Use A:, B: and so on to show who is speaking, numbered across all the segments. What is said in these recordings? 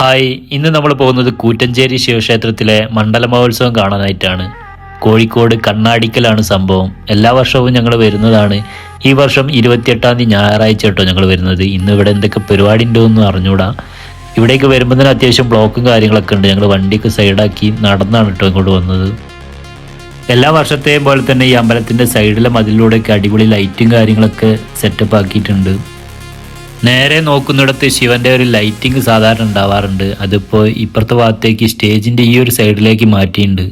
A: Hi ഇന്ന് നമ്മൾ പോകുന്നത് കൂറ്റഞ്ചേരി ശിവക്ഷേത്രത്തിലെ മണ്ഡല മഹോത്സവം കാണാനായിട്ടാണ്. കോഴിക്കോട് കണ്ണാടിക്കലാണ് സംഭവം. എല്ലാ വർഷവും ഞങ്ങൾ വരുന്നതാണ്. ഈ വർഷം ഇരുപത്തിയെട്ടാം തീയതി ഞായറാഴ്ച കേട്ടോ ഞങ്ങൾ വരുന്നത്. ഇന്ന് ഇവിടെ എന്തൊക്കെ പരിപാടി ഉണ്ടോ എന്ന് അറിഞ്ഞൂടാ ഇവിടേക്ക് വരുമ്പോൾ തന്നെ അത്യാവശ്യം ബ്ലോക്കും കാര്യങ്ങളൊക്കെ ഉണ്ട്. ഞങ്ങൾ വണ്ടിക്ക് സൈഡാക്കി നടന്നാണ് കേട്ടോ ഇങ്ങോട്ട് വന്നത്. എല്ലാ വർഷത്തെയും പോലെ തന്നെ ഈ അമ്പലത്തിന്റെ സൈഡിലെ മതിലൂടെയൊക്കെ അടിപൊളി ലൈറ്റും കാര്യങ്ങളൊക്കെ സെറ്റപ്പ് ആക്കിയിട്ടുണ്ട്. നേരെ നോക്കുന്നിടത്ത് ശിവന്റെ ഒരു ലൈറ്റിംഗ് സാധാരണ ഉണ്ടാവാറുണ്ട്. അതിപ്പോൾ ഇപ്പുറത്തെ ഭാഗത്തേക്ക് സ്റ്റേജിന്റെ ഈ ഒരു സൈഡിലേക്ക് മാറ്റിയിട്ടുണ്ട്.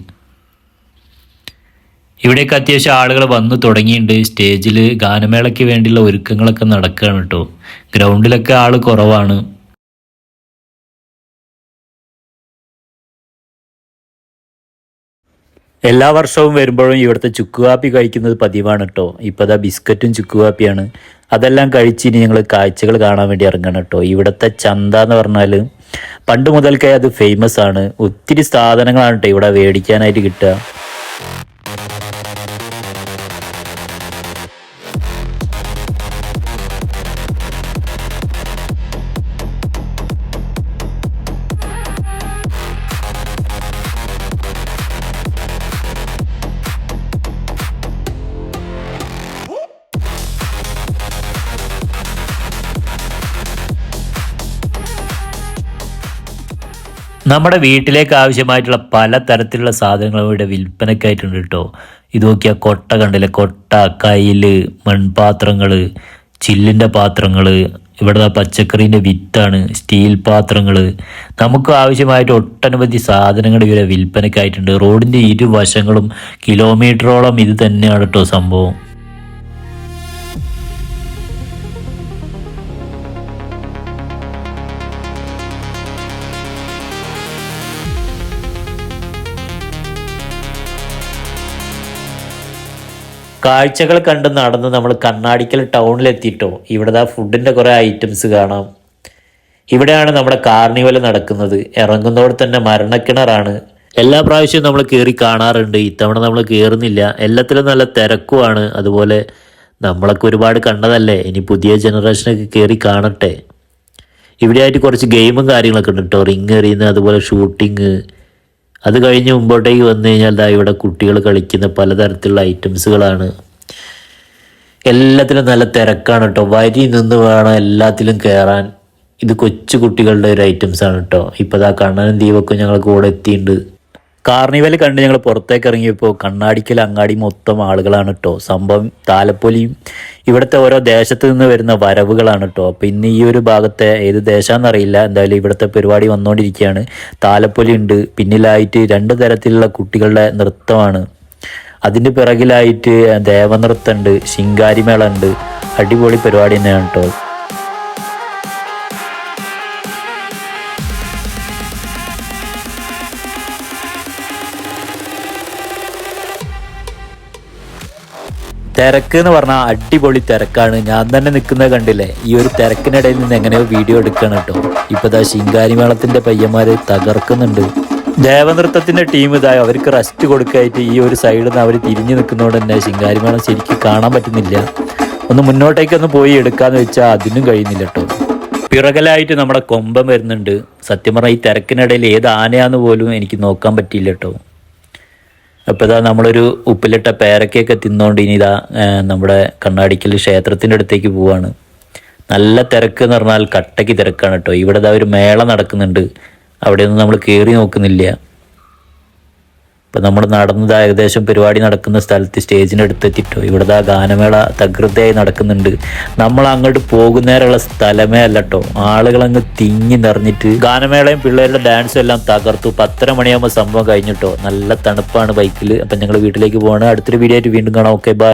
A: ഇവിടേക്ക് അത്യാവശ്യം ആളുകൾ വന്നു തുടങ്ങിയിട്ടുണ്ട്. സ്റ്റേജിൽ ഗാനമേളയ്ക്ക് വേണ്ടിയുള്ള ഒരുക്കങ്ങളൊക്കെ നടക്കുകയാണ് കേട്ടോ. ഗ്രൗണ്ടിലൊക്കെ ആൾ കുറവാണ്. എല്ലാ വർഷവും വരുമ്പോഴും ഇവിടുത്തെ ചുക്കുകാപ്പി കഴിക്കുന്നത് പതിവാണ് കേട്ടോ ഇപ്പോൾ അതാ ബിസ്ക്കറ്റും ചുക്കുകാപ്പിയാണ്. അതെല്ലാം കഴിച്ച് ഇനി ഞങ്ങൾ കാഴ്ചകൾ കാണാൻ വേണ്ടി ഇറങ്ങണം കേട്ടോ ഇവിടുത്തെ ചന്ത എന്ന് പറഞ്ഞാൽ പണ്ട് മുതൽക്കേ അത് ഫേമസ് ആണ്. ഒത്തിരി സാധനങ്ങളാണ് കേട്ടോ ഇവിടെ മേടിക്കാനായിട്ട് കിട്ടുക. നമ്മുടെ വീട്ടിലേക്ക് ആവശ്യമായിട്ടുള്ള പല തരത്തിലുള്ള സാധനങ്ങൾ ഇവിടെ വിൽപ്പനക്കായിട്ടുണ്ട് കേട്ടോ ഇത് നോക്കിയാൽ കൊട്ട കണ്ടില്ലേ? കൊട്ട കയ്യിൽ മൺപാത്രങ്ങൾ ചില്ലിന്റെ പാത്രങ്ങൾ ഇവിടെ പച്ചക്കറീന്റെ വിത്താണ് സ്റ്റീൽ പാത്രങ്ങൾ നമുക്ക് ആവശ്യമായിട്ട് ഒട്ടനവധി സാധനങ്ങൾ ഇവിടെ വിൽപ്പനക്കായിട്ടുണ്ട് റോഡിന്റെ ഇരുവശങ്ങളും കിലോമീറ്ററോളം ഇത് തന്നെയാണ് കേട്ടോ സംഭവം. കാഴ്ചകൾ കണ്ട് നടന്ന് നമ്മൾ കണ്ണാടിക്കൽ ടൗണിലെത്തിയിട്ടോ ഇവിടെ ആ ഫുഡിന്റെ കുറേ ഐറ്റംസ് കാണാം. ഇവിടെയാണ് നമ്മുടെ കാർണിവൽ നടക്കുന്നത്. ഇറങ്ങുന്നതോടെ തന്നെ മരണക്കിണറാണ്. എല്ലാ പ്രാവശ്യവും നമ്മൾ കയറി കാണാറുണ്ട്. ഇത്തവണ നമ്മൾ കയറുന്നില്ല എല്ലാത്തിലും നല്ല തിരക്കുമാണ്. അതുപോലെ നമ്മളൊക്കെ ഒരുപാട് കണ്ടതല്ലേ? ഇനി പുതിയ ജനറേഷനൊക്കെ കയറി കാണട്ടെ. ഇവിടെയായിട്ട് കുറച്ച് ഗെയിമും കാര്യങ്ങളൊക്കെ ഉണ്ട് കേട്ടോ റിങ് എറിയുന്ന അതുപോലെ ഷൂട്ടിങ് അത് കഴിഞ്ഞ് മുമ്പോട്ടേക്ക് വന്നു കഴിഞ്ഞാൽ ദാ ഇവിടെ കുട്ടികൾ കളിക്കുന്ന പലതരത്തിലുള്ള ഐറ്റംസുകളാണ്. എല്ലാത്തിലും നല്ല തിരക്കാണ് കേട്ടോ വരി നിന്ന് വേണം എല്ലാത്തിലും കയറാൻ ഇത് കൊച്ചു കുട്ടികളുടെ ഒരു ഐറ്റംസ് ആണ് കേട്ടോ ഇപ്പോൾ ദാ കണ്ണനും ദീപക്കും ഞങ്ങൾ കൂടെ എത്തിയിട്ടുണ്ട് കാർണിവൽ കണ്ട് ഞങ്ങൾ പുറത്തേക്ക് ഇറങ്ങിയപ്പോൾ കണ്ണാടിക്കൽ അങ്ങാടി മൊത്തം ആളുകളാണ് കേട്ടോ സംഭവം താലപ്പൊലിയും ഇവിടുത്തെ ഓരോ ദേശത്ത് നിന്ന് വരുന്ന വരവുകളാണ് കേട്ടോ അപ്പോൾ ഇന്ന് ഈ ഒരു ഭാഗത്തെ ഏത് ദേശമാണെന്നറിയില്ല എന്തായാലും ഇവിടുത്തെ പരിപാടി വന്നുകൊണ്ടിരിക്കുകയാണ് താലപ്പൊലി ഉണ്ട്. പിന്നിലായിട്ട് രണ്ട് തരത്തിലുള്ള കുട്ടികളുടെ നൃത്തമാണ്. അതിന്റെ പിറകിലായിട്ട് ദേവനൃത്തമുണ്ട് ശിങ്കാരിമേള ഉണ്ട്. അടിപൊളി പരിപാടി തന്നെയാണ് കേട്ടോ തിരക്ക് എന്ന് പറഞ്ഞാൽ അടിപൊളി തിരക്കാണ്. ഞാൻ തന്നെ നിൽക്കുന്നത് കണ്ടില്ലേ? ഈ ഒരു തിരക്കിനിടയിൽ നിന്ന് എങ്ങനെയോ വീഡിയോ എടുക്കണം കേട്ടോ. ഇപ്പൊ ദാ ശിങ്കാരിമേളത്തിന്റെ പയ്യന്മാര് തകർക്കുന്നുണ്ട്. ദേവനൃത്തത്തിന്റെ ടീം ഇതായി അവർക്ക് റെസ്റ്റ് കൊടുക്കായിട്ട് ഈ ഒരു സൈഡിൽ നിന്ന് അവർ തിരിഞ്ഞു നിൽക്കുന്നതുകൊണ്ട് തന്നെ ശിങ്കാരി മേളം ശരിക്കും കാണാൻ പറ്റുന്നില്ല. ഒന്ന് മുന്നോട്ടേക്കൊന്ന് പോയി എടുക്കാന്ന് വെച്ചാൽ അതിനും കഴിയുന്നില്ല കേട്ടോ. പിറകലായിട്ട് നമ്മുടെ കൊമ്പം വരുന്നുണ്ട്. സത്യം പറഞ്ഞാൽ ഈ തിരക്കിനിടയിൽ ഏത് ആനയാന്ന് പോലും എനിക്ക് നോക്കാൻ പറ്റിയില്ല കേട്ടോ. അപ്പോൾ ഇതാ നമ്മളൊരു ഉപ്പിലിട്ട പേരക്കയൊക്കെ തിന്നുകൊണ്ട് ഇനി ഇതാ നമ്മുടെ കണ്ണാടിക്കൽ ക്ഷേത്രത്തിന്റെ അടുത്തേക്ക് പോവാണ്. നല്ല തിരക്ക് എന്ന് പറഞ്ഞാൽ കട്ടയ്ക്ക് തിരക്കാണ് കേട്ടോ. ഇവിടെ ഇതാ ഒരു മേള നടക്കുന്നുണ്ട്. അവിടെയൊന്നും നമ്മൾ കയറി നോക്കുന്നില്ല. ഇപ്പം നമ്മൾ നടന്നത് ഏകദേശം പരിപാടി നടക്കുന്ന സ്ഥലത്ത് സ്റ്റേജിന് അടുത്തെത്തിട്ടോ ഇവിടെ ആ ഗാനമേള തകൃതയായി നടക്കുന്നുണ്ട്. നമ്മൾ അങ്ങോട്ട് പോകുന്നേരമുള്ള സ്ഥലമേ അല്ല കേട്ടോ ആളുകൾ അങ്ങ് തിങ്ങി നിറഞ്ഞിട്ട് ഗാനമേളയും പിള്ളേരുടെ ഡാൻസും എല്ലാം തകർത്തു. പത്തര മണിയാകുമ്പോൾ സംഭവം കഴിഞ്ഞിട്ടോ. നല്ല തണുപ്പാണ് ബൈക്കിൽ അപ്പം ഞങ്ങൾ വീട്ടിലേക്ക് പോവാണ്. അടുത്തൊരു വീഡിയോ ആയിട്ട് വീണ്ടും കാണാം. Okay bye